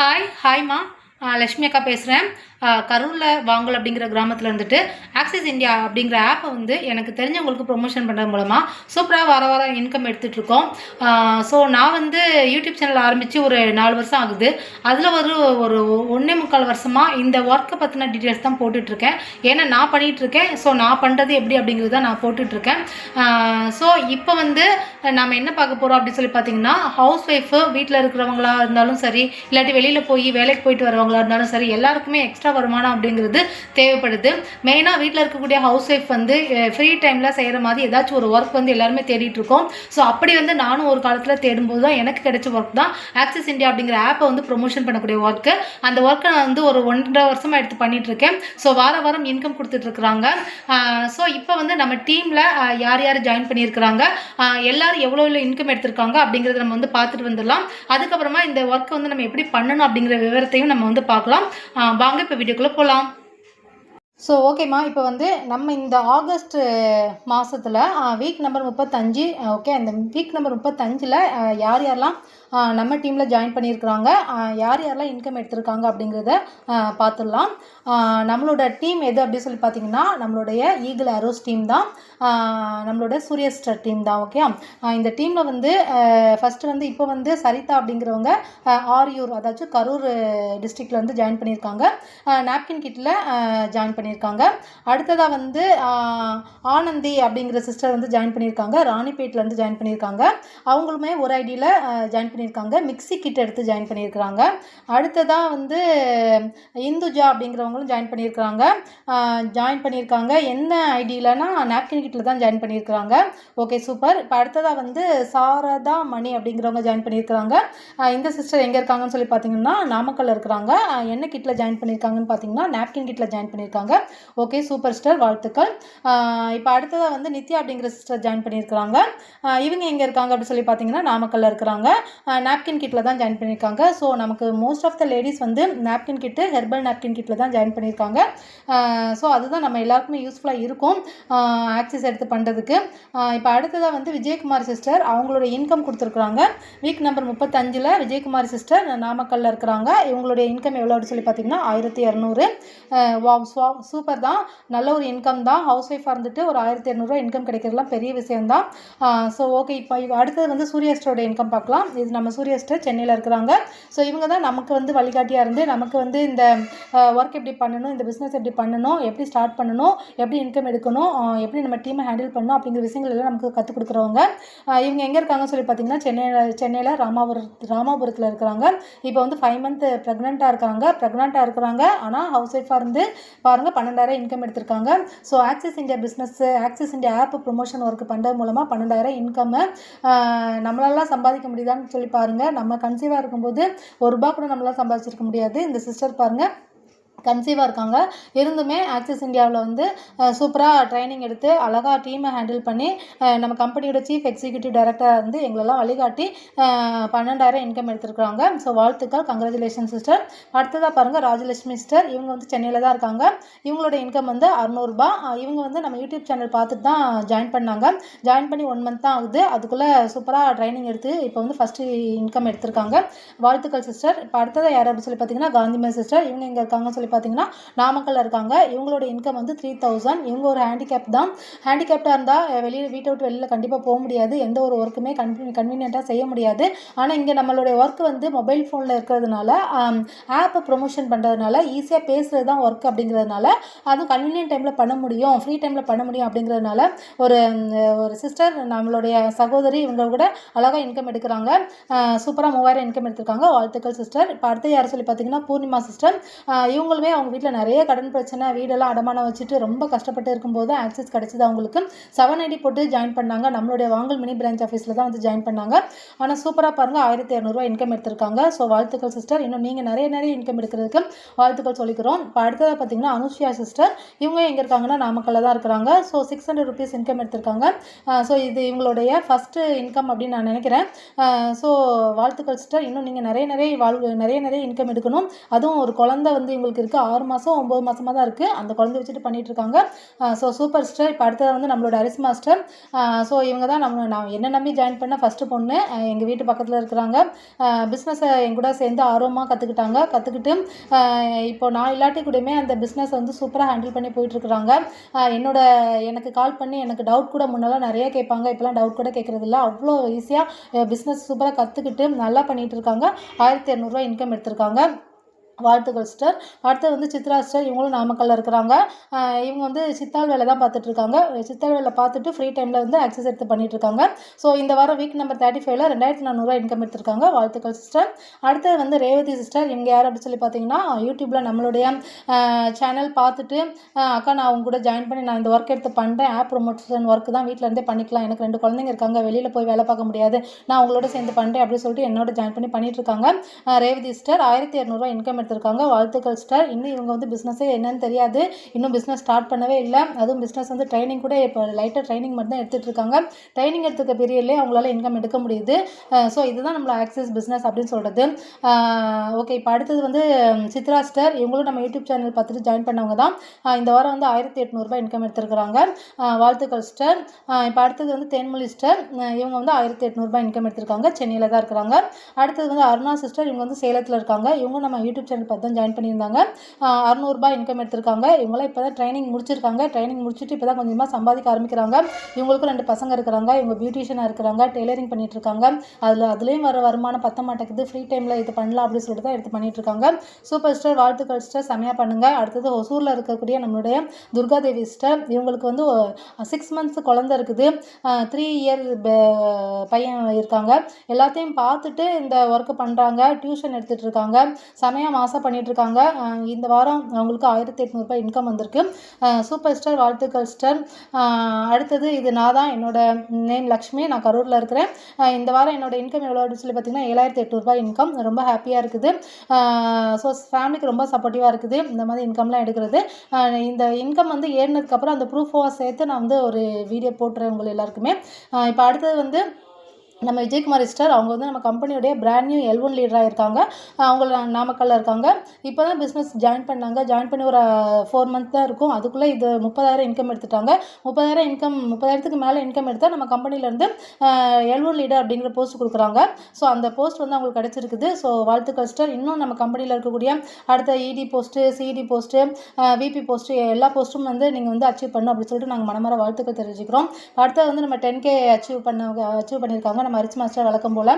Hi ஹாய்மா Lakshmi அக்கா பேசுகிறேன் கரூரில் வாங்கல் அப்படிங்கிற கிராமத்தில் இருந்துட்டு ஆக்சிஸ் இந்தியா அப்படிங்கிற ஆப்பை வந்து எனக்கு தெரிஞ்சவங்களுக்கு ப்ரொமோஷன் பண்ணுறது மூலமாக சூப்பராக வர வர இன்கம் எடுத்துகிட்ருக்கோம் ஸோ நான் வந்து யூடியூப் சேனல் ஆரம்பித்து ஒரு நாலு வருஷம் ஆகுது. அதில் ஒரு ஒரு ஒன்றே முக்கால் வருஷமாக இந்த ஒர்க்கை பற்றின டீட்டெயில்ஸ் தான் போட்டுட்ருக்கேன் ஏன்னா நான் பண்ணிகிட்ருக்கேன் ஸோ நான் பண்ணுறது எப்படி அப்படிங்கிறது தான் நான் போட்டுட்ருக்கேன் ஸோ இப்போ வந்து நம்ம என்ன பார்க்க போகிறோம் அப்படின்னு சொல்லி பார்த்தீங்கன்னா ஹவுஸ் ஒய்ஃபு வீட்டில் இருக்கிறவங்களா இருந்தாலும் சரி இல்லாட்டி வெளியில் போய் வேலைக்கு போயிட்டு வரவங்களா இருந்தாலும் சரி எல்லாருக்குமே எக்ஸ்ட்ரா வருமானம் அப்படிங்கிறது தேவைப்படுது. மெயினாக வீட்டில் இருக்கக்கூடிய ஹவுஸ் ஒய்ஃப் வந்து ஃப்ரீ டைமில் செய்கிற மாதிரி ஏதாச்சும் ஒரு ஒர்க் வந்து எல்லாருமே தேடிட்டு இருக்கோம். ஸோ அப்படி வந்து நானும் ஒரு காலத்தில் தேடும்போது தான் எனக்கு கிடைச்ச ஒர்க் தான் ஆக்சிஸ் இந்தியா அப்படிங்கிற ஆப்பை வந்து ப்ரொமோஷன் பண்ணக்கூடிய ஒர்க்கு அந்த ஒர்க்கை நான் வந்து ஒரு ஒன்றரை வருஷமாக எடுத்து பண்ணிட்டு இருக்கேன் ஸோ வார வாரம் இன்கம் கொடுத்துட்ருக்குறாங்க ஸோ இப்போ வந்து நம்ம டீமில் யார் யார் ஜாயின் பண்ணியிருக்கிறாங்க? எல்லோரும் எவ்வளோ எவ்வளோ இன்கம் எடுத்திருக்காங்க அப்படிங்கிறத நம்ம வந்து பார்த்துட்டு வந்துடலாம். அதுக்கப்புறமா இந்த ஒர்க்கை வந்து நம்ம எப்படி பண்ணணும் அப்படிங்கிற விவரத்தையும் நம்ம வந்து பார்க்கலாம். வாங்க இப்போ வீடியோக்குள்ளே போகலாம் ஸோ ஓகேம்மா இப்போ வந்து நம்ம இந்த ஆகஸ்ட் மாதத்தில் வீக் நம்பர் முப்பத்தஞ்சு ஓகே அந்த வீக் நம்பர் முப்பத்தஞ்சில் யார் யாரெல்லாம் நம்ம டீமில் ஜாயின் பண்ணியிருக்கிறாங்க. யார் யாரெல்லாம் இன்கம் எடுத்திருக்காங்க அப்படிங்கிறத பார்த்துடலாம். நம்மளோட டீம் எது அப்படின்னு சொல்லி பார்த்தீங்கன்னா நம்மளுடைய ஈகிள் அரோஸ் டீம் தான். நம்மளோட சூரியஸ்டர் டீம் தான் ஓகே இந்த டீமில் வந்து ஃபஸ்ட்டு வந்து இப்போ வந்து சரிதா அப்படிங்கிறவங்க ஆரியூர் அதாச்சும் கரூர் டிஸ்ட்ரிக்டில் வந்து ஜாயின் பண்ணியிருக்காங்க. நாப்கின் கிட்டில் ஜாயின் பண்ணியிருக்காங்க. அடுத்ததாக வந்து ஆனந்தி அப்படிங்கிற சிஸ்டர் வந்து ஜாயின் பண்ணியிருக்காங்க. ராணிப்பேட்டில் வந்து ஜாயின் பண்ணியிருக்காங்க. அவங்களுமே ஒரு ஐடியில் ஜாயின் பண்ணி பண்ணியிருக்காங்க. மிக்ஸி கிட் எடுத்து ஜாயின் பண்ணியிருக்கிறாங்க. அடுத்ததாக வந்து இந்துஜா அப்படிங்கிறவங்களும் ஜாயின் பண்ணியிருக்கிறாங்க. ஜாயின் பண்ணியிருக்காங்க. என்ன ஐடியிலனா நாப்கின் கிட்டில் தான் ஜாயின் பண்ணியிருக்கிறாங்க. ஓகே சூப்பர் இப்போ அடுத்ததாக வந்து சாரதா மணி அப்படிங்கிறவங்க ஜாயின் பண்ணியிருக்கிறாங்க. இந்த சிஸ்டர் எங்கே இருக்காங்கன்னு சொல்லி பார்த்தீங்கன்னா நாமக்கல்லில் இருக்கிறாங்க. என்ன கிட்டில் ஜாயின் பண்ணியிருக்காங்கன்னு பார்த்தீங்கன்னா நாப்கின் கிட்டில் ஜாயின் பண்ணியிருக்காங்க. ஓகே சூப்பர் ஸ்டார் வாழ்த்துக்கள். இப்போ அடுத்ததாக வந்து நித்யா அப்படிங்கிற சிஸ்டர் ஜாயின் பண்ணியிருக்கிறாங்க. இவங்க எங்கே இருக்காங்க அப்படின்னு சொல்லி பார்த்தீங்கன்னா நாமக்கல்லில் இருக்கிறாங்க. நாப்கின் கிட்டில் தான் ஜாயின் பண்ணியிருக்காங்க ஸோ நமக்கு மோஸ்ட் ஆஃப் த லேடிஸ் வந்து நாப்கின் கிட்டு ஹெர்பல் நாப்கின் கிட்டில் தான் ஜாயின் பண்ணியிருக்காங்க ஸோ அதுதான் நம்ம எல்லாருக்குமே யூஸ்ஃபுல்லாக இருக்கும் ஆக்சிஸ் எடுத்து பண்ணுறதுக்கு இப்போ அடுத்ததாக வந்து விஜயகுமார் சிஸ்டர் அவங்களோட இன்கம் கொடுத்துருக்குறாங்க. வீக் நம்பர் முப்பத்தஞ்சில் விஜயகுமார் சிஸ்டர் நாமக்கல்லில் இருக்கிறாங்க. இவங்களுடைய இன்கம் எவ்வளோ அப்படின்னு சொல்லி பார்த்தீங்கன்னா ஆயிரத்தி இரநூறு. சூப்பர் தான். நல்ல ஒரு இன்கம் தான். ஹவுஸ் ஒய்ஃபாக இருந்துட்டு ஒரு ஆயிரத்தி இரநூறுவா இன்கம் கிடைக்கிறதுலாம் பெரிய விஷயம்தான். ஸோ ஓகே இப்போ இப்போ அடுத்தது வந்து சூரியஸ்டரோட இன்கம் பார்க்கலாம். இது நம்ம சூரியஸ்டர் சென்னையில் இருக்கிறாங்க. ஸோ இவங்க தான் நமக்கு வந்து வழிகாட்டியாக இருந்து நமக்கு வந்து இந்த ஒர்க் எப்படி பண்ணணும் இந்த பிஸ்னஸ் எப்படி பண்ணணும் எப்படி ஸ்டார்ட் பண்ணணும் எப்படி இன்கம் எடுக்கணும் எப்படி நம்ம டீமை ஹேண்டில் பண்ணணும் அப்படிங்கிற விஷயங்கள் எல்லாம் நமக்கு கற்றுக் கொடுக்குறவங்க. இவங்க எங்கே இருக்காங்கன்னு சொல்லி பார்த்தீங்கன்னா சென்னையில் சென்னையில் ராமாபுரம் ராமாபுரத்தில் இருக்கிறாங்க. இப்போ வந்து ஃபைவ் மந்த் ப்ரெக்னெண்ட்டாக இருக்காங்க. ப்ரெக்னெண்ட்டாக இருக்கிறாங்க. ஆனால் ஹவுஸ் ஒய்ஃபாக இருந்து பாருங்கள் பன்னெண்டாயிரம் இன்கம் எடுத்திருக்காங்க. So Axis India business Axis India app promotion work பண்ணுறது மூலமாக பன்னெண்டாயிரம் இன்கம்மு நம்மளாலாம் சம்பாதிக்க முடியுதான்னு சொல்லி பாருங்கள் நம்ம கன்சீவாக இருக்கும்போது ஒரு ரூபா கூட நம்மளால் சம்பாதிச்சிருக்க முடியாது. இந்த சிஸ்டர் பாருங்கள் கன்சீவாக இருக்காங்க. இருந்துமே ஆக்சிஸ் இந்தியாவில் வந்து சூப்பராக ட்ரைனிங் எடுத்து அழகாக டீமை ஹேண்டில் பண்ணி நம்ம கம்பெனியோட சீஃப் எக்ஸிக்யூட்டிவ் டைரக்டராக இருந்து எங்களெல்லாம் வழிகாட்டி பன்னெண்டாயிரம் இன்கம் எடுத்திருக்கிறாங்க. ஸோ வாழ்த்துக்கள். கங்க்ராச்சுலேஷன் சிஸ்டர் அடுத்ததாக பாருங்கள் ராஜலட்சுமி சிஸ்டர் இவங்க வந்து சென்னையில் தான் இருக்காங்க. இவங்களோட இன்கம் வந்து அறநூறுபா. இவங்க வந்து நம்ம யூடியூப் சேனல் பார்த்துட்டு தான் ஜாயின் பண்ணாங்க. ஜாயின் பண்ணி ஒன் மந்த் தான் ஆகுது. அதுக்குள்ளே சூப்பராக ட்ரைனிங் எடுத்து இப்போ வந்து ஃபஸ்ட்டு இன்கம் எடுத்திருக்காங்க. வாழ்த்துக்கள் சிஸ்டர் இப்போ அடுத்ததாக யார் அப்படின்னு சொல்லி பார்த்தீங்கன்னா காந்திமதி சிஸ்டர் இவங்க எங்கே இருக்காங்கன்னு சொல்லி பார்த்தீங்கன்னா நாமக்கல்ல இருக்காங்க. இவங்களோட இன்கம் வந்து த்ரீ தௌசண்ட் இவங்க ஒரு ஹேண்டிகேப் தான். ஹேண்டிகேப்டாக இருந்தால் வெளியில் வீட்டை விட்டு வெளியில் கண்டிப்பாக போக முடியாது. எந்த ஒரு ஒர்க்குமே கன்வீன் கன்வீனியண்ட்டாக செய்ய முடியாது. ஆனால் இங்கே நம்மளுடைய ஒர்க் வந்து மொபைல் ஃபோனில் இருக்கிறதுனால ஆப்பை ப்ரொமோஷன் பண்ணுறதுனால ஈஸியாக பேசுகிறது தான் ஒர்க் அப்படிங்கிறதுனால அதுவும் கன்வீனியன்ட் டைமில் பண்ண முடியும். ஃப்ரீ டைமில் பண்ண முடியும் அப்படிங்கிறதுனால ஒரு ஒரு சிஸ்டர் நம்மளுடைய சகோதரி இவங்க கூட அழகாக இன்கம் எடுக்கிறாங்க. சூப்பராக மூவாயிரம் இன்கம் எடுத்திருக்காங்க. வாழ்த்துக்கள் சிஸ்டர் இப்போ அடுத்து யார் சொல்லி பார்த்தீங்கன்னா பூர்ணிமா சிஸ்டர் இருந்தாலுமே அவங்க வீட்டில் நிறைய கடன் பிரச்சனை வீடெல்லாம் அடமானம் வச்சுட்டு ரொம்ப கஷ்டப்பட்டு இருக்கும்போது ஆக்சஸ் கிடச்சிது அவங்களுக்கு. செவன் ஐடி போட்டு ஜாயின் பண்ணாங்க. நம்மளுடைய வாங்கல் மினி பிரான்ச் ஆஃபீஸில் தான் வந்து ஜாயின் பண்ணாங்க. ஆனால் சூப்பராக பாருங்கள் ஆயிரத்தி இரநூறுவா இன்கம் எடுத்திருக்காங்க. ஸோ வாழ்த்துக்கள் சிஸ்டர் இன்னும் நீங்கள் நிறைய நிறைய இன்கம் எடுக்கிறதுக்கு வாழ்த்துக்கள் சொல்லிக்கிறோம். இப்போ அடுத்ததாக பார்த்தீங்கன்னா அனுஷியா சிஸ்டர் இவங்க எங்கே இருக்காங்கன்னா நாமக்கல்ல தான் இருக்கிறாங்க. So six hundred rupees income எடுத்திருக்காங்க. ஸோ இது இவங்களுடைய ஃபஸ்ட்டு இன்கம் அப்படின்னு நான் நினைக்கிறேன். ஸோ வாழ்த்துக்கள் சிஸ்டர் இன்னும் நீங்கள் நிறைய நிறைய வாழ் நிறைய நிறைய இன்கம் எடுக்கணும். அதுவும் ஒரு குழந்தை வந்து இவங்களுக்கு இருக்குது ஆறு மாதம் ஒம்பது மாதமாக தான் இருக்குது அந்த குழந்தை வச்சுட்டு பண்ணிட்டு இருக்காங்க ஸோ சூப்பர் ஸ்டார் இப்போ அடுத்தது வந்து நம்மளோட அரிசி மாஸ்டர் ஸோ இவங்க தான் நம்ம நான் என்ன நம்பி ஜாயின் பண்ண ஃபஸ்ட்டு பொண்ணு. எங்கள் வீட்டு பக்கத்தில் இருக்கிறாங்க. பிஸ்னஸை என் கூட சேர்ந்து ஆர்வமாக கற்றுக்கிட்டாங்க கற்றுக்கிட்டு இப்போ நான் இல்லாட்டி கூடயுமே அந்த பிஸ்னஸ் வந்து சூப்பராக ஹேண்டில் பண்ணி போயிட்டுருக்குறாங்க. என்னோட எனக்கு கால் பண்ணி எனக்கு டவுட் கூட முன்னெல்லாம் நிறைய கேட்பாங்க. இப்போலாம் டவுட் கூட கேட்குறதில்ல. அவ்வளோ ஈஸியாக பிஸ்னஸ் சூப்பராக கற்றுக்கிட்டு நல்லா பண்ணிகிட்டு இருக்காங்க ஆயிரத்தி இரநூறுவா இன்கம் எடுத்திருக்காங்க. வாழ்த்துக்கள் சிஸ்டர் அடுத்து வந்து சித்ரா சிஸ்டர் இவங்களும் நாமக்கல்லில் இருக்கிறாங்க. இவங்க வந்து சித்தாள் வேலை தான் பார்த்துட்ருக்காங்க. சித்தால் சித்தாள் வேலை பார்த்துட்டு ஃப்ரீ டைமில் வந்து ஆக்சஸ் எடுத்து பண்ணிகிட்ருக்காங்க இருக்காங்க ஸோ இந்த வாரம் வீக் நம்பர் தேர்ட்டி ஃபைவ்ல ரெண்டாயிரத்தி நானூறுரூவா இன்கம் எடுத்திருக்காங்க. வாழ்த்துக்கள் சிஸ்டர் அடுத்தது வந்து ரேவதி சிஸ்டர் இவங்க யார் அப்படின்னு சொல்லி பார்த்தீங்கன்னா யூடியூப்பில் நம்மளுடைய சேனல் பார்த்துட்டு அக்கா நான் அவங்க கூட ஜாயின் பண்ணி நான் இந்த ஒர்க் எடுத்து பண்ணுறேன் ஆப் ப்ரொமோஷன் ஒர்க் தான் வீட்டில் இருந்தே பண்ணிக்கலாம். எனக்கு ரெண்டு குழந்தைங்க இருக்காங்க. வெளியில் போய் வேலை பார்க்க முடியாது. நான் அவங்களோட சேர்ந்து பண்ணுறேன் அப்படின்னு சொல்லிட்டு என்னோட ஜாயின் பண்ணி பண்ணிட்டு இருக்காங்க ரேவதி சிஸ்டர் ஆயிரத்தி இரநூறுவா இன்கம் எடுத்திருக்காங்க. வாழ்த்துக்கள் ஸ்டார் இன்னும் இவங்க வந்து பிஸ்னஸே என்னன்னு தெரியாது. இன்னும் பிஸ்னஸ் ஸ்டார்ட் பண்ணவே இல்லை. அதுவும் பிஸ்னஸ் வந்து ட்ரைனிங் கூட இப்போ லைட்டாக ட்ரைனிங் மட்டும் தான் எடுத்துகிட்டு இருக்காங்க. ட்ரைனிங் எடுத்துக்க பீரியட்லேயே அவங்களால இன்கம் எடுக்க முடியுது. ஸோ இதுதான் நம்மள ஆக்சஸ் பிஸ்னஸ் அப்படின்னு சொல்கிறது ஓகே இப்போ அடுத்தது வந்து சித்ரா ஸ்டார் இவங்களும் நம்ம யூடியூப் சேனல் பார்த்துட்டு ஜாயின் பண்ணவங்க தான். இந்த வாரம் வந்து ஆயிரத்தி எட்நூறுபா இன்கம் எடுத்துருக்குறாங்க. வாழ்த்துக்கள் ஸ்டார் இப்போ அடுத்தது வந்து தேன்மொழி ஸ்டார் இவங்க வந்து ஆயிரத்தி எட்நூறுபா இன்கம் எடுத்திருக்காங்க. சென்னையில் தான் இருக்கிறாங்க. அடுத்தது வந்து அருணா சிஸ்டர் இவங்க வந்து சேலத்தில் இருக்காங்க. இவங்க நம்ம யூடியூப் சேனல் பார்த்து தான் ஜாயின் பண்ணியிருந்தாங்க. அறுநூறுபா இன்கம் எடுத்திருக்காங்க. இவங்களாம் இப்போ தான் ட்ரைனிங் முடிச்சிருக்காங்க. ட்ரைனிங் முடிச்சுட்டு இப்போ தான் கொஞ்சமாக சம்பாதிக்க ஆரம்பிக்கிறாங்க. இவங்களுக்கும் ரெண்டு பசங்க இருக்கிறாங்க. இவங்க பியூட்டிஷியனாக இருக்கிறாங்க. டெய்லரிங் பண்ணிட்டு இருக்காங்க. அதில் அதுலேயும் வர வருமானம் பத்த மாட்டேங்குது. ஃப்ரீ டைமில் இது பண்ணலாம் அப்படின்னு சொல்லிட்டு தான் எடுத்து பண்ணிட்டு இருக்காங்க. சூப்பர் ஸ்டார் வாழ்த்துக்கள் ஸ்டார் செமையாக பண்ணுங்கள் அடுத்தது ஒசூரில் இருக்கக்கூடிய நம்மளுடைய துர்காதேவி ஸ்டார் இவங்களுக்கு வந்து சிக்ஸ் மந்த்ஸ் குழந்தை இருக்குது. த்ரீ இயர் பையன் இருக்காங்க. எல்லாத்தையும் பார்த்துட்டு இந்த ஒர்க்கு பண்ணுறாங்க டியூஷன் எடுத்துகிட்டு இருக்காங்க. செமையாக ஆசை பண்ணிட்டு இருக்காங்க இந்த வாரம் அவங்களுக்கு ஆயிரத்தி எட்நூறுபா இன்கம் வந்திருக்கு. சூப்பர் ஸ்டார் வாழ்த்துக்கள் ஸ்டார் அடுத்தது இது நான் தான் என்னோட நேம் லக்ஷ்மி. நான் கரூரில் இருக்கிறேன். இந்த வாரம் என்னோட இன்கம் எவ்வளோ அப்படின்னு சொல்லி பார்த்தீங்கன்னா ஏழாயிரத்தி எட்நூறுபா இன்கம் ரொம்ப ஹாப்பியாக இருக்குது. ஸோ ஃபேமிலிக்கு ரொம்ப சப்போர்ட்டிவாக இருக்குது. இந்த மாதிரி இன்கம்லாம் எடுக்கிறது. இந்த இன்கம் வந்து ஏறினதுக்கப்புறம் அந்த ப்ரூஃபோவை சேர்த்து நான் வந்து ஒரு வீடியோ போட்டுறேன் உங்கள் எல்லாருக்குமே. இப்போ அடுத்தது வந்து நம்ம விஜயகுமார் சிஸ்டர் அவங்க வந்து நம்ம கம்பெனியோடைய பிராண்ட் நியூ எல் ஒன் லீடராக இருக்காங்க. அவங்க நாமக்கல்லில் நாமக்கல்ல இருக்காங்க. இப்போ தான் பிஸ்னஸ் ஜாயின் பண்ணாங்க. ஜாயின் பண்ணி ஒரு ஃபோர் மந்த் தான் இருக்கும். அதுக்குள்ளே இது முப்பதாயிரம் இன்கம் எடுத்துட்டாங்க. முப்பதாயிரம் இன்கம் முப்பதாயிரத்துக்கு மேலே இன்கம் எடுத்தால் நம்ம கம்பெனிலேருந்து எல் ஒன் லீடர் அப்படிங்கிற போஸ்ட் கொடுக்குறாங்க. ஸோ அந்த போஸ்ட் வந்து அவங்களுக்கு கிடச்சிருக்குது. ஸோ வாழ்த்துக்கள் சிஸ்டர் இன்னும் நம்ம கம்பெனியில் இருக்கக்கூடிய அடுத்த ED post CED post VP post எல்லா போஸ்ட்டும் வந்து நீங்கள் வந்து அச்சீவ் பண்ணணும் அப்படின்னு சொல்லிட்டு நாங்கள் மனமார வாழ்த்துக்கள் தெரிவிச்சுக்கிறோம். அடுத்தது வந்து நம்ம டென் கே அச்சீவ் பண்ண அச்சீவ் பண்ணியிருக்காங்க. நம்ம அரிசி மாஸ்டர் வழக்கம் போல்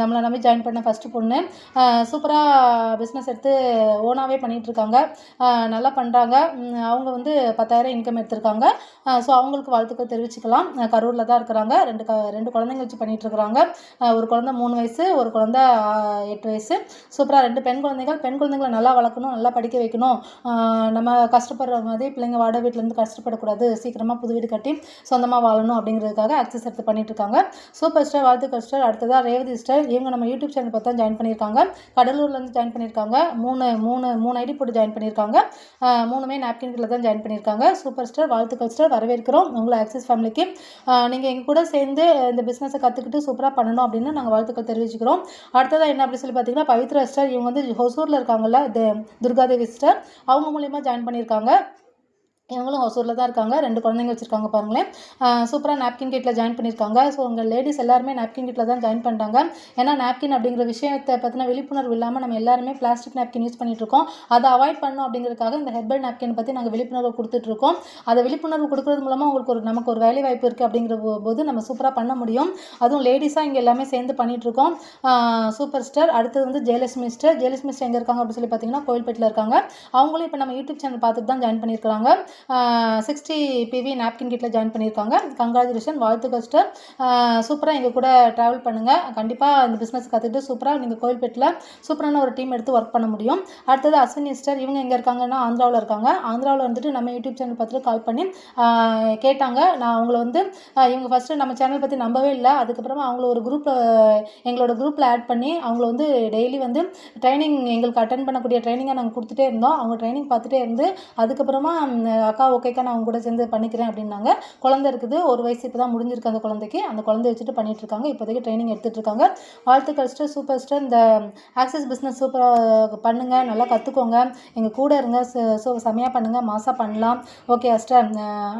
நம்மளை நம்பி ஜாயின் பண்ண ஃபஸ்ட்டு பொண்ணு. சூப்பராக பிஸ்னஸ் எடுத்து ஓனாகவே பண்ணிகிட்ருக்காங்க நல்லா பண்ணுறாங்க அவங்க வந்து பத்தாயிரம் இன்கம் எடுத்திருக்காங்க. ஸோ அவங்களுக்கு வாழ்த்துக்கள் தெரிவிச்சுக்கலாம். கரூரில் தான் இருக்கிறாங்க. ரெண்டு க ரெண்டு குழந்தைங்க வச்சு பண்ணிகிட்ருக்குறாங்க ஒரு குழந்த மூணு வயசு ஒரு குழந்த எட்டு வயசு. சூப்பராக ரெண்டு பெண் குழந்தைகள். பெண் குழந்தைங்களை நல்லா வளர்க்கணும் நல்லா படிக்க வைக்கணும். நம்ம கஷ்டப்படுற மாதிரி பிள்ளைங்க வாடகை வீட்டிலேருந்து கஷ்டப்படக்கூடாது. சீக்கிரமாக புது வீடு கட்டி சொந்தமாக வாழணும் அப்படிங்கிறதுக்காக ஆக்சஸ் எடுத்து பண்ணிகிட்ருக்காங்க இருக்காங்க சூப்பர் ஸ்டார் வாழ்த்துக்கள் ஸ்டார் அடுத்ததாக ரேவதி ஸ்டார் இவங்க நம்ம யூடியூப் சேனல் பார்த்து தான் ஜாயின் பண்ணியிருக்காங்க. கடலூர்லேருந்து ஜாயின் பண்ணியிருக்காங்க. மூணு மூணு மூணு ஐடி போட்டு ஜாயின் பண்ணியிருக்காங்க. மூணுமே மூணுமே நாப்கின்கில் தான் ஜாயின் பண்ணியிருக்காங்க. சூப்பர் ஸ்டார் வாழ்த்துக்கள் ஸ்டார் வரவேற்கிறோம் உங்களை ஆக்சிஸ் ஃபேமிலிக்கு நீங்கள் எங்கள் கூட சேர்ந்து இந்த பிஸ்னஸை கற்றுக்கிட்டு சூப்பராக பண்ணணும் அப்படின்னு நாங்கள் வாழ்த்துக்கள் தெரிவிச்சுக்கிறோம். அடுத்ததாக என்ன அப்படின்னு சொல்லி பார்த்தீங்கன்னா பவித்ரா ஸ்டார் இவங்க வந்து ஹொசூரில் இருக்காங்கல்ல து- துர்காதேவி ஸ்டார் அவங்க மூலியமாக ஜாயின் பண்ணியிருக்காங்க. இவங்களும் ஒசூரில் தான் இருக்காங்க. ரெண்டு குழந்தைங்க வச்சுருக்காங்க பாருங்களேன். சூப்பராக நாப்கின் கிட்டில் ஜாயின் பண்ணியிருக்காங்க. ஸோ உங்கள் லேடிஸ் எல்லாருமே நாப்கின் கிட்டில் தான் ஜாயின் பண்ணுறாங்க ஏன்னா நாப்கின் அப்படிங்கிற விஷயத்தை பற்றின விழிப்புணர்வு இல்லாமல் நம்ம எல்லாருமே பிளாஸ்டிக் நாப்கின் யூஸ் பண்ணிகிட்ருக்கோம் அதை அவாய்ட் பண்ணணும் அப்படிங்கிறதுக்காக இந்த ஹெர்பல் நாப்கின் பற்றி நாங்கள் விழிப்புணர்வு கொடுத்துட்ருக்கோம் அதை விழிப்புணர்வு கொடுக்கறது மூலமாக உங்களுக்கு ஒரு நமக்கு ஒரு வேலை வாய்ப்பு இருக்குது அப்படிங்கிற போது நம்ம சூப்பராக பண்ண முடியும். அதுவும் லேடிஸாக இங்கே எல்லாமே சேர்ந்து பண்ணிகிட்ருக்கோம் சூப்பர் ஸ்டார் அடுத்தது வந்து ஜெயலட்சுமி ஸ்டார் ஜெயலட்சுமி ஸ்டார் எங்கே இருக்காங்க அப்படின்னு சொல்லி பார்த்தீங்கன்னா கோயில்பேட்டில் இருக்காங்க. அவங்களும் இப்போ நம்ம யூடியூப் சேனல் பார்த்துட்டு தான் ஜாயின் பண்ணியிருக்காங்க சிக்ஸ்டி பிவி நாப்கின் கிட்டில் ஜாயின் பண்ணியிருக்காங்க. கங்க்ராச்சுலேஷன் வாழ்த்துக்கள் ஸ்டார் சூப்பராக எங்கள் கூட ட்ராவல் பண்ணுங்கள் கண்டிப்பாக இந்த பிஸ்னஸ் கற்றுக்கிட்டு சூப்பராக நீங்கள் கோயில்பேட்டில் சூப்பரான ஒரு டீம் எடுத்து ஒர்க் பண்ண முடியும். அடுத்தது அஸ்வினி சிஸ்டர் இவங்க எங்கே இருக்காங்கன்னா ஆந்திராவில் இருக்காங்க. ஆந்திராவில் வந்துட்டு நம்ம யூடியூப் சேனல் பார்த்துட்டு கால் பண்ணி கேட்டாங்க. நான் அவங்கள வந்து இவங்க ஃபஸ்ட்டு நம்ம சேனல் பற்றி நம்பவே இல்லை. அதுக்கப்புறமா அவங்கள ஒரு குரூப்பில் எங்களோட குரூப்பில் ஆட் பண்ணி அவங்கள வந்து டெய்லி வந்து ட்ரைனிங் எங்களுக்கு அட்டன் பண்ணக்கூடிய ட்ரைனிங்காக நாங்கள் கொடுத்துட்டே இருந்தோம். அவங்க ட்ரைனிங் பார்த்துட்டே இருந்து அதுக்கப்புறமா அக்கா ஓகேக்கா நான் உங்க கூட சேர்ந்து பண்ணிக்கிறேன் அப்படின்னாங்க. குழந்தை இருக்குது ஒரு வயசு இப்போ தான் முடிஞ்சிருக்கு அந்த குழந்தைக்கு. அந்த குழந்தைய வச்சுட்டு பண்ணிட்டு இருக்காங்க இப்போதைக்கு ட்ரைனிங் எடுத்துகிட்டு இருக்காங்க வாழ்த்துக்கள் ஸ்டர் சூப்பர் ஸ்டர் இந்த ஆக்சஸ் பிஸ்னஸ் சூப்பராக பண்ணுங்கள் நல்லா கற்றுக்கோங்க எங்கள் கூட இருங்க செமையாக பண்ணுங்கள் மாசாக பண்ணலாம். ஓகே அஸ்டர்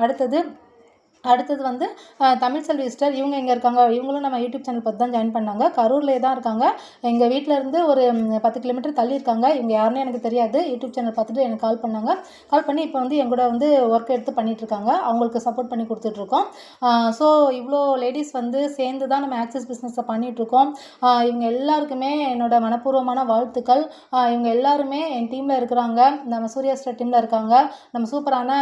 அடுத்தது அடுத்தது வந்து தமிழ் செல்வி சிஸ்டர் இவங்க எங்கே இருக்காங்க? இவங்களும் நம்ம யூடியூப் சேனல் பார்த்து தான் ஜாயின் பண்ணாங்க. கரூர்லேயே தான் இருக்காங்க. எங்கள் வீட்டில் இருந்து ஒரு பத்து கிலோமீட்டர் தள்ளி இருக்காங்க. இவங்க யாருன்னு எனக்கு தெரியாது. யூடியூப் சேனல் பார்த்துட்டு எனக்கு கால் பண்ணாங்க. கால் பண்ணி இப்போ வந்து எங்கூட வந்து ஒர்க் எடுத்து பண்ணிகிட்ருக்காங்க அவங்களுக்கு சப்போர்ட் பண்ணி கொடுத்துட்ருக்கோம் ஸோ இவ்வளோ லேடிஸ் வந்து சேர்ந்து தான் நம்ம ஆக்சஸ் பிஸ்னஸை பண்ணிகிட்ருக்கோம் இவங்க எல்லாருக்குமே என்னோட மனப்பூர்வமான வாழ்த்துக்கள். இவங்க எல்லாருமே என் டீமில் இருக்கிறாங்க. நம்ம சூர்யா ஸ்டார் டீமில் இருக்காங்க. நம்ம சூப்பரான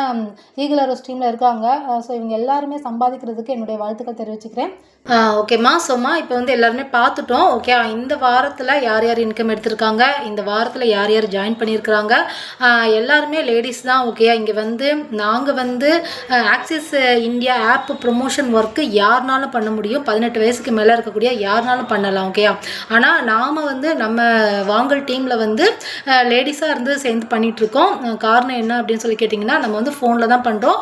ஈகிள் அரோஸ் டீமில் இருக்காங்க. ஸோ இவங்க எல்லாருமே சம்பாதிக்கிறதுக்கு என்னுடைய வாழ்த்துக்கள் தெரிவிச்சுக்கிறேன். ஓகேம்மா. ஸோம்மா இப்போ வந்து எல்லாருமே பார்த்துட்டோம். ஓகே இந்த வாரத்தில் யார் யார் இன்கம் எடுத்திருக்காங்க? இந்த வாரத்தில் யார் யார் ஜாயின் பண்ணியிருக்கிறாங்க? எல்லாருமே லேடிஸ் தான் ஓகே இங்கே வந்து நாங்கள் வந்து Axis India app promotion work யாருனாலும் பண்ண முடியும். பதினெட்டு வயசுக்கு மேலே இருக்கக்கூடிய யாருனாலும் பண்ணலாம் ஓகேயா ஆனால் நாம் வந்து நம்ம வாங்கல் டீமில் வந்து லேடிஸாக இருந்து சேர்ந்து பண்ணிகிட்ருக்கோம் காரணம் என்ன அப்படின்னு சொல்லி கேட்டிங்கன்னா நம்ம வந்து ஃபோனில் தான் பண்ணுறோம்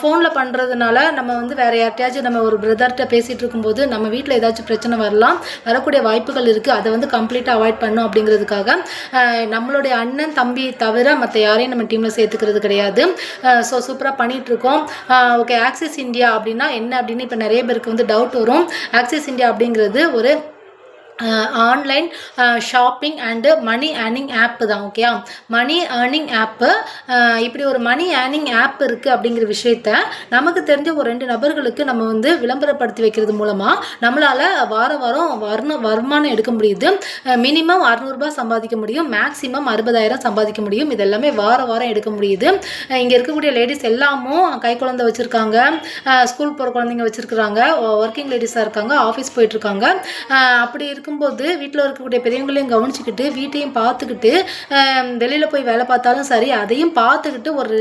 ஃபோனில் பண்ணுறதுனால நம்ம வந்து வேறு யார்கிட்டயாச்சும் நம்ம ஒரு பிரதர்கிட்ட பேசிகிட்டு இருக்கும்போது நம்ம வீட்டில் ஏதாச்சும் பிரச்சனை வரலாம் வரக்கூடிய வாய்ப்புகள் இருக்குது அதை வந்து கம்ப்ளீட்டாக அவாய்ட் பண்ணும் அப்படிங்கிறதுக்காக நம்மளுடைய அண்ணன் தம்பி தவிர மற்ற யாரையும் நம்ம டீமில் சேர்த்துக்கிறது கிடையாது. ஸோ சூப்பராக பண்ணிகிட்ருக்கோம் ஓகே ஆக்சிஸ் இந்தியா அப்படின்னா என்ன அப்படின்னு இப்போ நிறைய பேருக்கு வந்து டவுட் வரும். ஆக்சிஸ் இந்தியா அப்படிங்கிறது ஒரு online shopping and money earning app தான் ஓகேயா மணி ஏர்னிங் ஆப்பு இப்படி ஒரு மணி ஏர்னிங் ஆப் இருக்குது அப்படிங்கிற விஷயத்த நமக்கு தெரிஞ்ச ஒரு ரெண்டு நபர்களுக்கு நம்ம வந்து விளம்பரப்படுத்தி வைக்கிறது மூலமாக நம்மளால் வார வாரம் வர்ண வருமானம் எடுக்க முடியுது. மினிமம் அறநூறுபா சம்பாதிக்க முடியும். மேக்ஸிமம் அறுபதாயிரம் சம்பாதிக்க முடியும். இது எல்லாமே வார வாரம் எடுக்க முடியுது. இங்கே இருக்கக்கூடிய லேடிஸ் எல்லாமும் கை குழந்தை வச்சுருக்காங்க. ஸ்கூல் போகிற குழந்தைங்க வச்சுருக்குறாங்க. ஒர்க்கிங் லேடிஸாக இருக்காங்க. ஆஃபீஸ் போயிட்டுருக்காங்க அப்படி இருக்கும்போது வீட்டில் இருக்கக்கூடிய பெரியவங்களையும் கவனிச்சுக்கிட்டு வீட்டையும் பார்த்துக்கிட்டு வெளியில் போய் வேலை பார்த்தாலும் சரி அதையும் பார்த்துக்கிட்டு ஒரு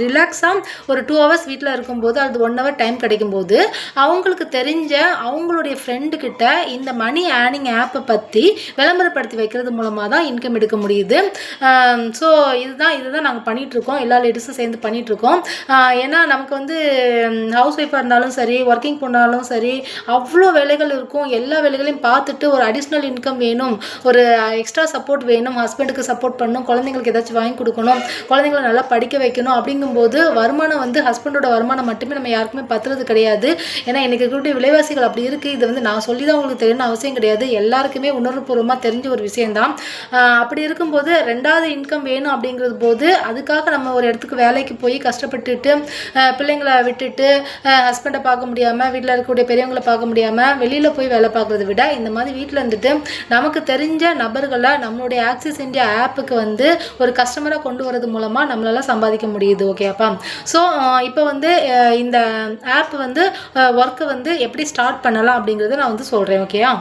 ரிலாக்ஸாக ஒரு டூ ஹவர்ஸ் வீட்டில் இருக்கும்போது அது ஒன் ஹவர் டைம் கிடைக்கும்போது அவங்களுக்கு தெரிஞ்ச அவங்களுடைய ஃப்ரெண்டுக்கிட்ட இந்த மணி ஏர்னிங் ஆப்பை பற்றி விளம்பரப்படுத்தி வைக்கிறது மூலமாக தான் இன்கம் எடுக்க முடியுது. ஸோ இதுதான் இதுதான் நாங்கள் பண்ணிகிட்ருக்கோம் எல்லா லேடிஸும் சேர்ந்து பண்ணிகிட்ருக்கோம் ஏன்னா நமக்கு வந்து ஹவுஸ் ஒய்ஃபாக இருந்தாலும் சரி ஒர்க்கிங் போனாலும் சரி அவ்வளோ வேலைகள் இருக்கும். எல்லா வேலைகளையும் பார்த்துட்டு ஒரு அடிஷ்னல் இன்கம் வேணும் ஒரு எக்ஸ்ட்ரா சப்போர்ட் வேணும் ஹஸ்பண்டுக்கு சப்போர்ட் பண்ணணும் குழந்தைங்களுக்கு ஏதாச்சும் வாங்கி கொடுக்கணும் குழந்தைங்கள நல்லா படிக்க வைக்கணும் அப்படிங்கும்போது வருமானம் வந்து ஹஸ்பண்டோட வருமானம் மட்டுமே நம்ம யாருக்குமே பத்துறது கிடையாது. ஏன்னா எனக்கு இருக்கக்கூடிய விலைவாசிகள் அப்படி இருக்குது இது வந்து நான் சொல்லி தான் உங்களுக்கு தெரியணும் அவசியம் கிடையாது. எல்லாருக்குமே உணர்வுபூர்வமாக தெரிஞ்ச ஒரு விஷயந்தான் அப்படி இருக்கும்போது ரெண்டாவது இன்கம் வேணும் அப்படிங்கிறது போது அதுக்காக நம்ம ஒரு இடத்துக்கு வேலைக்கு போய் கஷ்டப்பட்டுட்டு பிள்ளைங்களை விட்டுட்டு ஹஸ்பண்டை பார்க்க முடியாமல் வீட்டில் இருக்கக்கூடிய பெரியவங்களை பார்க்க முடியாமல் வெளியில் போய் வேலை பார்க்குறத விட இந்த மாதிரி வீட்டில் இருந்துட்டு நமக்கு தெரிஞ்ச நபர்களை நம்மளுடைய ஆக்சிஸ் இந்தியா ஆப்புக்கு வந்து ஒரு கஸ்டமராக கொண்டு வரது மூலமாக நம்மளால சம்பாதிக்க முடியுது ஓகேப்பா ஸோ இப்போ வந்து இந்த ஆப் வந்து ஒர்க்கை வந்து எப்படி ஸ்டார்ட் பண்ணலாம் அப்படிங்கிறத நான் வந்து சொல்கிறேன் ஓகேயா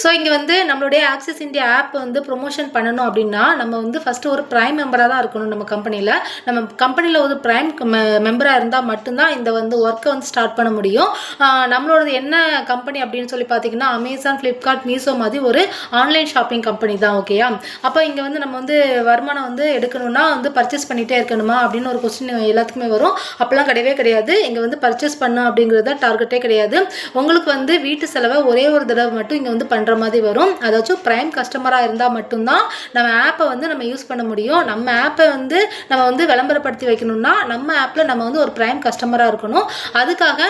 ஸோ இங்கே வந்து நம்மளுடைய ஆக்சிஸ் இந்தியா ஆப் வந்து ப்ரொமோஷன் பண்ணணும் அப்படின்னா நம்ம வந்து ஃபஸ்ட்டு ஒரு ப்ரைம் மெம்பராக தான் இருக்கணும் நம்ம கம்பெனியில் நம்ம கம்பெனியில் ஒரு ப்ரைம் மெம்பராக இருந்தால் மட்டும்தான் இந்த வந்து ஒர்க்கை வந்து ஸ்டார்ட் பண்ண முடியும். நம்மளோடது என்ன கம்பெனி அப்படின்னு சொல்லி பார்த்தீங்கன்னா அமேசான் ஃப்ளிப்கார்ட் மீஷோ மாதிரி ஒரு ஆன்லைன் ஷாப்பிங் கம்பெனி தான் ஓகேயா அப்போ இங்கே வந்து நம்ம வந்து வருமானம் வந்து எடுக்கணும்னா வந்து பர்ச்சேஸ் பண்ணிகிட்டே இருக்கணுமா அப்படின்னு ஒரு கொஸ்டின் எல்லாத்துக்குமே வரும். அப்போல்லாம் கிடையவே கிடையாது. இங்கே வந்து பர்ச்சேஸ் பண்ணும் அப்படிங்கிறது தான் டார்கெட்டே கிடையாது. உங்களுக்கு வந்து வீட்டு செலவை ஒரே ஒரு தடவை மட்டும் இங்கே வந்து பண்ணுற மாதிரி வரும். அதாச்சும் ப்ரைம் கஸ்டமராக இருந்தால் மட்டும்தான் நம்ம ஆப்பை வந்து நம்ம யூஸ் பண்ண முடியும். நம்ம ஆப்பை வந்து நம்ம வந்து விளம்பரப்படுத்தி வைக்கணும்னா நம்ம ஆப்பில் நம்ம வந்து ஒரு ப்ரைம் கஸ்டமராக இருக்கணும். அதுக்காக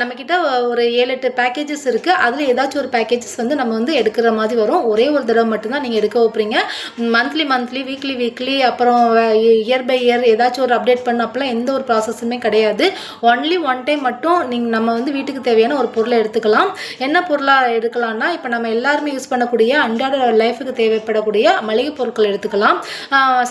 நம்மக்கிட்ட ஒரு ஏழு எட்டு பேக்கேஜஸ் இருக்குது அதில் ஏதாச்சும் ஒரு பேக்கேஜஸ் வந்து நம்ம வந்து எடுக்கிற மாதிரி வரும். ஒரே ஒரு தடவை மட்டும்தான் நீங்கள் எடுக்க வைப்பீங்க. மந்த்லி மந்த்லி வீக்லி வீக்லி அப்புறம் இயர் பை இயர் ஏதாச்சும் ஒரு அப்டேட் பண்ணப்பெல்லாம் எந்த ஒரு ப்ராசஸுமே கிடையாது. ஒன்லி ஒன் டைம் மட்டும் நீங்கள் நம்ம வந்து வீட்டுக்கு தேவையான ஒரு பொருளை எடுத்துக்கலாம். என்ன பொருளாக எடுக்கலாம்னா இப்போ நம்ம எல்லாருமே யூஸ் பண்ணக்கூடிய அன்றாட லைஃபுக்கு தேவைப்படக்கூடிய மளிகை பொருட்கள் எடுத்துக்கலாம்.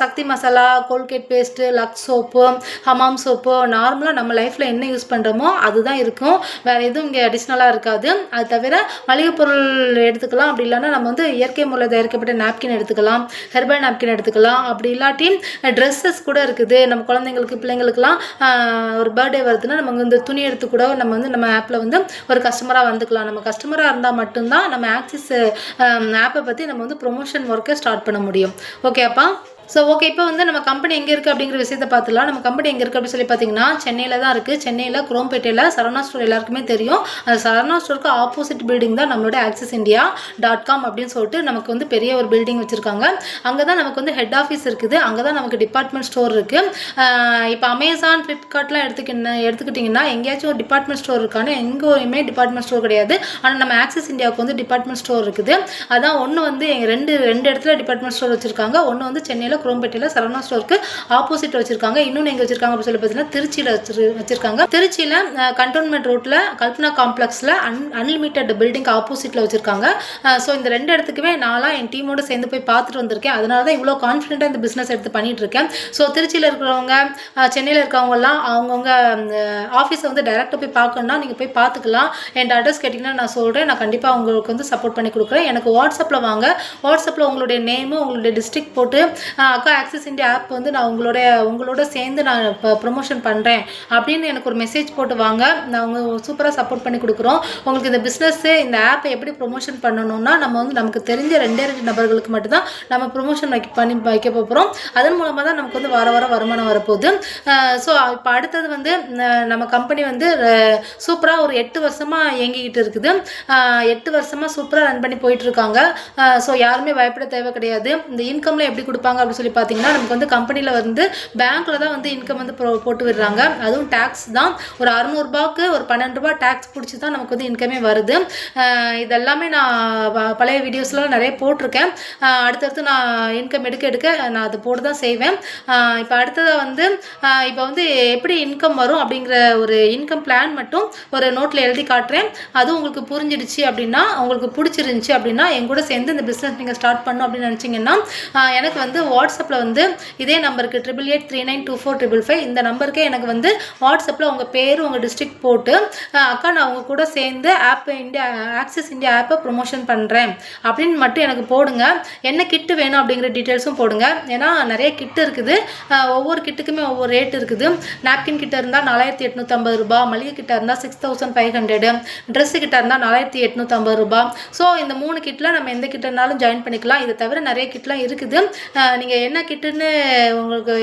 Sakthi masala Colgate paste Lux soap Hamam soap நார்மலாக நம்ம லைஃப்பில் என்ன யூஸ் பண்ணுறோமோ அதுதான் இருக்கும். வேறு எதுவும் இங்கே அடிஷ்னலாக இருக்காது. அது தவிர மளிகை பொருள் எடுத்துக்கலாம். அப்படி இல்லைன்னா நம்ம வந்து இயற்கை முறையில் தயாரிக்கப்பட்ட நாப்கின் எடுத்துக்கலாம். ஹெர்பல் நாப்கின் எடுத்துக்கலாம். அப்படி இல்லாட்டி ட்ரெஸ்ஸஸ் கூட இருக்குது. நம்ம குழந்தைங்களுக்கு பிள்ளைங்களுக்குலாம் ஒரு பர்த்டே வருதுன்னா நம்ம வந்து துணி எடுத்து கூட நம்ம வந்து நம்ம ஆப்பில் வந்து ஒரு கஸ்டமராக வந்துக்கலாம். நம்ம கஸ்டமராக இருந்தால் மட்டும்தான் நம்ம ஆக்சிஸ் ஆப்பை um, பற்றி நம்ம வந்து ப்ரொமோஷன் ஒர்க்கை ஸ்டார்ட் பண்ண முடியும். ஓகே அப்பா? ஸோ ஓகே இப்போ வந்து நம்ம கம்பெனி எங்கே இருக்குது அப்படிங்கிற விஷயத்தை பார்த்துலாம் நம்ம கம்பெனி எங்கே இருக்குது அப்படின்னு சொல்லி பார்த்தீங்கன்னா சென்னையில் தான் இருக்குது சென்னையில் குரோம்பேட்டையில் சரவணா ஸ்டோர் எல்லாருக்குமே தெரியும். அந்த சரவணா ஸ்டோருக்கு ஆப்போசிட் பில்டிங் தான் நம்மளோட ஆக்சிஸ் இந்தியா டாட் காம் அப்படின்னு சொல்லிட்டு நமக்கு வந்து பெரிய ஒரு பில்டிங் வச்சுருக்காங்க. அங்கே தான் நமக்கு வந்து ஹெட் ஆஃபீஸ் இருக்குது. அங்கே தான் நமக்கு டிபார்ட்மெண்ட் ஸ்டோர் இருக்குது இப்போ அமேசான் ஃப்ளிப்கார்ட்லாம் எடுத்துக்கின எடுத்துக்கிட்டிங்கன்னா எங்கேயாச்சும் ஒரு டிபார்ட்மெண்ட் ஸ்டோர் இருக்கான்னு எங்கேயுமே டிபார்ட்மெண்ட் ஸ்டோர் கிடையாது. ஆனால் நம்ம ஆக்சிஸ் இந்தியாவுக்கு வந்து டிபார்ட்மெண்ட் ஸ்டோர் இருக்குது. அதான் ஒன்று வந்து ரெண்டு ரெண்டு இடத்துல டிபார்ட்மெண்ட் ஸ்டோர் வச்சுருக்காங்க. ஒன்று வந்து சென்னையில் குரோம்பேட்டையில் சரவணா ஸ்டோருக்கு ஆப்போசிட் வச்சுருக்காங்க. இன்னொன்று எங்கே வச்சுருக்காங்க அப்படின்னு சொல்லி பார்த்தீங்கன்னா திருச்சியில் வச்சிரு வச்சுருக்காங்க. திருச்சியில் கண்டோன்மெண்ட் ரோட்டில் கல்பனா காம்ப்ளெக்ஸில் அன் அன்லிமிட்டட் பில்டிங் ஆப்போசிட்டில் வச்சுருக்காங்க. ஸோ இந்த ரெண்டு இடத்துக்குமே நான்லாம் என் டீமோட சேர்ந்து போய் பார்த்துட்டு வந்திருக்கேன். அதனால தான் இவ்வளோ கான்ஃபிடென்ட்டாக இந்த பிஸ்னஸ் எடுத்து பண்ணிட்டு இருக்கேன் ஸோ திருச்சியில் இருக்கிறவங்க சென்னையில் இருக்கிறவங்கலாம் அவங்கவுங்க ஆஃபீஸை வந்து டைரெக்டாக போய் பார்க்கணுன்னா நீங்கள் போய் பார்த்துக்கலாம். என் அட்ரஸ் கேட்டிங்கன்னா நான் சொல்கிறேன் நான் கண்டிப்பாக உங்களுக்கு வந்து சப்போர்ட் பண்ணி கொடுக்குறேன். எனக்கு வாட்ஸ்அப்பில் வாங்க. வாட்ஸ்அப்பில் உங்களுடைய நேமு உங்களுடைய டிஸ்ட்ரிக்ட் போட்டு அக்கா ஆக்சிஸ் இந்தியா ஆப் வந்து நான் உங்களோட உங்களோட சேர்ந்து நான் இப்போ ப்ரொமோஷன் பண்ணுறேன் அப்படின்னு எனக்கு ஒரு மெசேஜ் போட்டு வாங்க. நான் உங்க சூப்பராக சப்போர்ட் பண்ணி கொடுக்குறோம். உங்களுக்கு இந்த பிஸ்னஸ்ஸு இந்த ஆப்பை எப்படி ப்ரொமோஷன் பண்ணணும்னா நம்ம வந்து நமக்கு தெரிஞ்ச ரெண்டே ரெண்டு நபர்களுக்கு மட்டும்தான் நம்ம ப்ரொமோஷன் வைக்க பண்ணி வைக்க போகிறோம் அதன் மூலமாக தான் நமக்கு வந்து வார வாரம் வருமானம் வரப்போகுது. ஸோ இப்போ அடுத்தது வந்து நம்ம கம்பெனி வந்து சூப்பராக ஒரு எட்டு வருஷமாக இயங்கிக்கிட்டு இருக்குது. எட்டு வருஷமாக சூப்பராக ரன் பண்ணி போயிட்டுருக்காங்க ஸோ யாருமே பயப்பட தேவை கிடையாது. இந்த இன்கம்லாம் எப்படி கொடுப்பாங்க அப்படின்னு சொல்லி பார்த்தீங்கன்னா நமக்கு வந்து கம்பெனியில் வந்து பேங்க்கில் தான் வந்து இன்கம் வந்து போட்டு விடுறாங்க. அதுவும் டேக்ஸ் தான். ஒரு அறுநூறுபாவுக்கு ஒரு பன்னெண்டு ரூபா டேக்ஸ் பிடிச்சி தான் நமக்கு வந்து இன்கமே வருது. இதெல்லாமே நான் ப- பழைய வீடியோஸ்லாம் நிறைய போட்டிருக்கேன். அடுத்தடுத்து நான் இன்கம் எடுக்க எடுக்க நான் அதை போட்டு தான் செய்வேன். இப்போ அடுத்ததாக வந்து இப்போ வந்து எப்படி இன்கம் வரும் அப்படிங்கிற ஒரு இன்கம் பிளான் மட்டும் ஒரு நோட்டில் எழுதி காட்டுறேன். அதுவும் உங்களுக்கு புரிஞ்சிடுச்சு அப்படின்னா உங்களுக்கு பிடிச்சிருந்துச்சி அப்படின்னா என் கூட சேர்ந்து இந்த பிஸ்னஸ் நீங்கள் ஸ்டார்ட் பண்ணணும் அப்படின்னு நினச்சிங்கன்னா எனக்கு வந்து வாட்ஸ்அப்பில் வந்து இதே நம்பருக்கு triple eight three nine two four triple five இந்த நம்பருக்கே எனக்கு வந்து வாட்ஸ்அப்பில் உங்கள் பேர் உங்கள் டிஸ்ட்ரிக்ட் போட்டு அக்கா நான் உங்கள் கூட சேர்ந்து ஆப் இந்தியா ஆக்சிஸ் இந்தியா ஆப்பை ப்ரொமோஷன் பண்ணுறேன் அப்படின்னு மட்டும் எனக்கு போடுங்க. என்ன கிட்டு வேணும் அப்படிங்கிற டீட்டெயில்ஸும் போடுங்க. ஏன்னா நிறைய கிட்டு இருக்குது. ஒவ்வொரு கிட்டுக்குமே ஒவ்வொரு ரேட் இருக்குது. நாப்கின் கிட்ட இருந்தால் நாலாயிரத்தி எட்நூற்றம்பது ரூபாய். மளிகை கிட்ட இருந்தால் six thousand five hundred dress கிட்ட இருந்தால் நாலாயிரத்தி எட்நூற்றம்பது ரூபாய். ஸோ இந்த மூணு கிட்டில் நம்ம எந்த கிட்டனாலும் ஜாயின் பண்ணிக்கலாம். இதை தவிர நிறைய கிட்லாம் இருக்குது. நீங்கள் என்ன கிட்டுன்னு உங்களுக்கு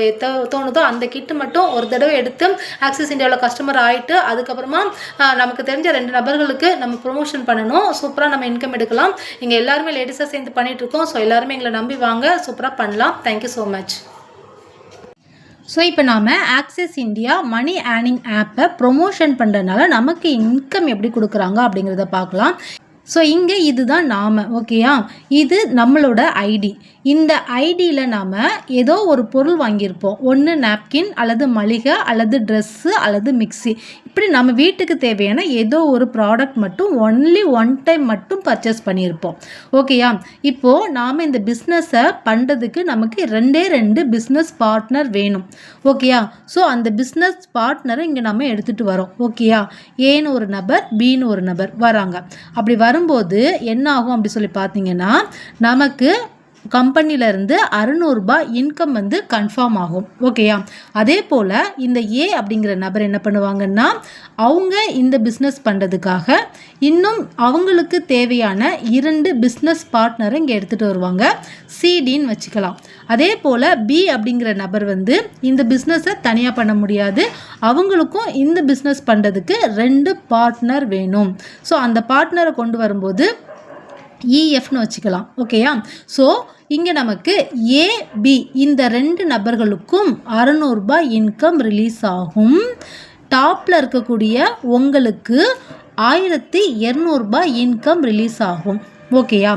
தோணுதோ அந்த கிட்டு மட்டும் ஒரு தடவை எடுத்து ஆக்சிஸ் இந்தியாவில் கஸ்டமர் ஆகிட்டு அதுக்கப்புறமா நமக்கு தெரிஞ்ச ரெண்டு நபர்களுக்கு நம்ம ப்ரொமோஷன் பண்ணணும். சூப்பராக நம்ம இன்கம் எடுக்கலாம். இங்கே எல்லாருமே லேடிஸாக சேர்ந்து பண்ணிகிட்ருக்கோம் இருக்கோம் ஸோ எல்லாருமே எங்களை நம்பி வாங்க. சூப்பராக பண்ணலாம். தேங்க்யூ ஸோ மச் ஸோ இப்போ நாம் ஆக்சிஸ் இந்தியா மணி ஏர்னிங் ஆப்பை ப்ரொமோஷன் பண்ணுறதுனால நமக்கு இன்கம் எப்படி கொடுக்குறாங்க அப்படிங்கிறத பார்க்கலாம். ஸோ இங்கே இதுதான் நாம. ஓகேயா இது நம்மளோட ஐடி இந்த ஐடியில் நாம் ஏதோ ஒரு பொருள் வாங்கியிருப்போம். ஒன்று நாப்கின் அல்லது மளிகை அல்லது ட்ரெஸ்ஸு அல்லது மிக்ஸி இப்படி நம்ம வீட்டுக்கு தேவையான ஏதோ ஒரு ப்ராடக்ட் மட்டும் ஒன்லி ஒன் டைம் மட்டும் பர்ச்சேஸ் பண்ணியிருப்போம். ஓகேயா இப்போது நாம் இந்த பிஸ்னஸை பண்ணுறதுக்கு நமக்கு ரெண்டே ரெண்டு பிஸ்னஸ் பார்ட்னர் வேணும். ஓகேயா ஸோ அந்த பிஸ்னஸ் பார்ட்னரை இங்கே நம்ம எடுத்துகிட்டு வரோம். ஓகேயா ஏன்னு ஒரு நபர் பின்னு ஒரு நபர் வராங்க. அப்படி வரும்போது என்ன ஆகும் அப்படி சொல்லி பார்த்தீங்கன்னா நமக்கு கம்பெனிலேருந்து அறுநூறுபா இன்கம் வந்து கன்ஃபார்ம் ஆகும். ஓகேயா? அதே போல் இந்த ஏ அப்படிங்கிற நபர் என்ன பண்ணுவாங்கன்னா அவங்க இந்த பிஸ்னஸ் பண்ணுறதுக்காக இன்னும் அவங்களுக்கு தேவையான இரண்டு பிஸ்னஸ் பார்ட்னரை இங்கே எடுத்துகிட்டு வருவாங்க. சிடின்னு வச்சுக்கலாம். அதே போல் பி அப்படிங்கிற நபர் வந்து இந்த பிஸ்னஸை தனியாக பண்ண முடியாது. அவங்களுக்கும் இந்த பிஸ்னஸ் பண்ணுறதுக்கு ரெண்டு பார்ட்னர் வேணும். ஸோ அந்த பார்ட்னரை கொண்டு வரும்போது இஎஃப்னு வச்சுக்கலாம் ஓகேயா ஸோ இங்கே நமக்கு ஏபி இந்த ரெண்டு நபர்களுக்கும் அறநூறுபா இன்கம் ரிலீஸ் ஆகும். டாப்பில் இருக்கக்கூடிய உங்களுக்கு ஆயிரத்தி இரநூறுபா இன்கம் ரிலீஸ் ஆகும் ஓகேயா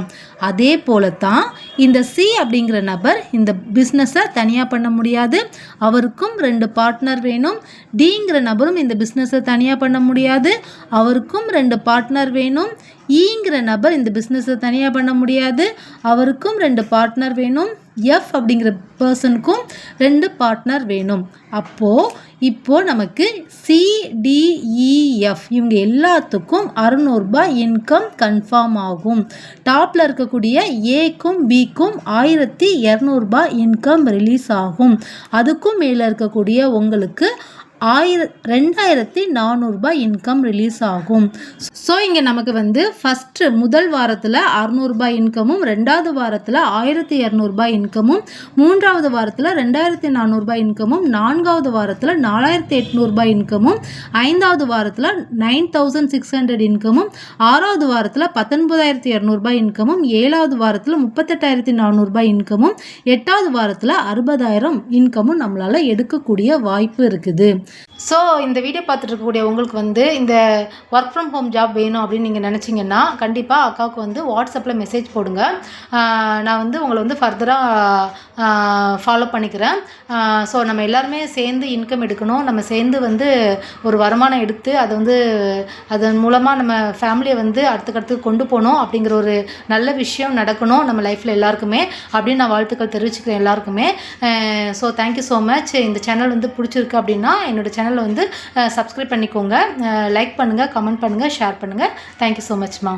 அதே போல தான் இந்த சி அப்படிங்கிற நபர் இந்த பிஸ்னஸை தனியாக பண்ண முடியாது. அவருக்கும் ரெண்டு பார்ட்னர் வேணும். டிங்கிற நபரும் இந்த பிஸ்னஸை தனியாக பண்ண முடியாது. அவருக்கும் ரெண்டு பார்ட்னர் வேணும். ஈங்கிற நபர் இந்த பிஸ்னஸை தனியாக பண்ண முடியாது. அவருக்கும் ரெண்டு பார்ட்னர் வேணும். எஃப் அப்படிங்கிற பர்சனுக்கும் ரெண்டு பார்ட்னர் வேணும். அப்போது இப்போது நமக்கு சிடிஇஎஃப் e, இவங்க எல்லாத்துக்கும் அறுநூறுபா இன்கம் கன்ஃபார்ம் ஆகும். டாப்பில் இருக்கக்கூடிய ஏக்கும் பிக்கும் ஆயிரத்தி இரநூறுபா இன்கம் ரிலீஸ் ஆகும். அதுக்கும் மேலே இருக்கக்கூடிய உங்களுக்கு ஆயிர ரெண்டாயிரத்தி நானூறுரூபா இன்கம் ரிலீஸ் ஆகும். ஸோ இங்கே நமக்கு வந்து ஃபஸ்ட்டு முதல் வாரத்தில் அறநூறுபா இன்கமும் ரெண்டாவது வாரத்தில் ஆயிரத்தி இரநூறுபா இன்கமும் மூன்றாவது வாரத்தில் ரெண்டாயிரத்தி நானூறுபா இன்கமும் நான்காவது வாரத்தில் நாலாயிரத்தி எட்நூறுபா இன்கமும் ஐந்தாவது வாரத்தில் நைன் தௌசண்ட் சிக்ஸ் ஹண்ட்ரட் இன்கமும் ஆறாவது வாரத்தில் பத்தொன்பதாயிரத்தி இரநூறுபா இன்கமும் ஏழாவது வாரத்தில் முப்பத்தெட்டாயிரத்தி நானூறுபா இன்கமும் எட்டாவது வாரத்தில் அறுபதாயிரம் இன்கமும் நம்மளால் எடுக்கக்கூடிய வாய்ப்பு இருக்குது. ஸோ இந்த வீடியோ பார்த்துட்ருக்கக்கூடிய உங்களுக்கு வந்து இந்த ஒர்க் ஃப்ரம் ஹோம் ஜாப் வேணும் அப்படின்னு நீங்கள் நினச்சிங்கன்னா கண்டிப்பாக அக்காவுக்கு வந்து வாட்ஸ்அப்பில் மெசேஜ் போடுங்க. நான் வந்து உங்களை வந்து ஃபர்தராக ஃபாலோ பண்ணிக்கிறேன். ஸோ நம்ம எல்லாருமே சேர்ந்து இன்கம் எடுக்கணும். நம்ம சேர்ந்து வந்து ஒரு வருமானம் எடுத்து அதை வந்து அதன் மூலமாக நம்ம ஃபேமிலியை வந்து அடுத்துக்கடுத்து கொண்டு போகணும் அப்படிங்கிற ஒரு நல்ல விஷயம் நடக்கணும் நம்ம லைஃப்பில் எல்லாருக்குமே அப்படின்னு நான் வாழ்த்துக்கள் தெரிவிச்சுக்கிறேன் எல்லாருக்குமே. So thank you so much இந்த சேனல் வந்து பிடிச்சிருக்கு அப்படின்னா என்னோடய சேனலை வந்து சப்ஸ்கிரைப் பண்ணிக்கோங்க. லைக் பண்ணுங்கள் கமெண்ட் பண்ணுங்கள் ஷேர் பண்ணுங்கள் தேங்க்யூ ஸோ மச்மா